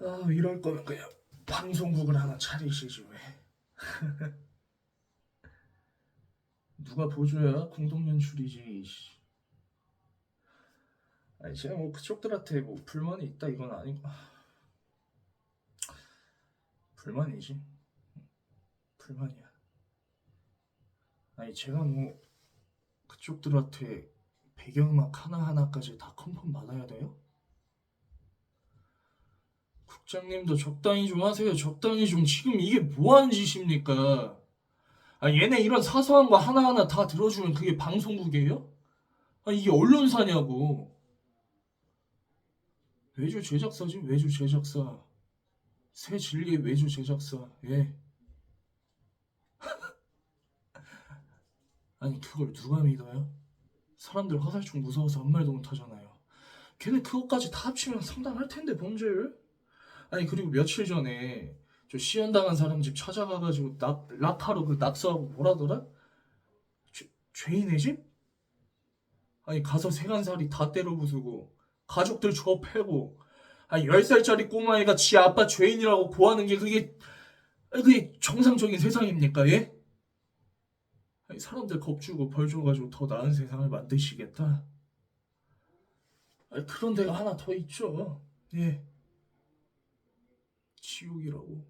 아 이럴 거면 그냥 방송국을 하나 차리시지 왜? 누가 보조야? 공동 연출이지 씨. 아니 제가 뭐 그쪽들한테 뭐 불만이 있다 이건 아니고. 불만이지. 불만이야. 아니 제가 뭐 그쪽들한테 배경음악 하나하나까지 다 컨펌 받아야 돼요? 국장님도 적당히 좀 하세요. 적당히 좀 지금 이게 뭐하는 짓입니까? 아 얘네 이런 사소한 거 하나하나 다 들어주면 그게 방송국이에요? 아 이게 언론사냐고. 외주 제작사지 외주 제작사. 새 진리의 외주 제작사. 예. 아니 그걸 누가 믿어요? 사람들 화살촉 무서워서 아무 말도 못 하잖아요. 걔네 그것까지 다 합치면 상당할 텐데 범죄율 아니 그리고 며칠 전에 저 시연당한 사람 집 찾아가가지고 낙, 낙하로 그 낙서하고 뭐라더라? 죄, 죄인의 집? 아니 가서 세간살이 다 때려 부수고 가족들 저 패고 아니 10살짜리 꼬마애가 지 아빠 죄인이라고 고하는 게 그게 그게 정상적인 세상입니까 예? 아니 사람들 겁주고 벌 줘가지고 더 나은 세상을 만드시겠다 아니 그런 데가 하나 더 있죠 예 지옥이라고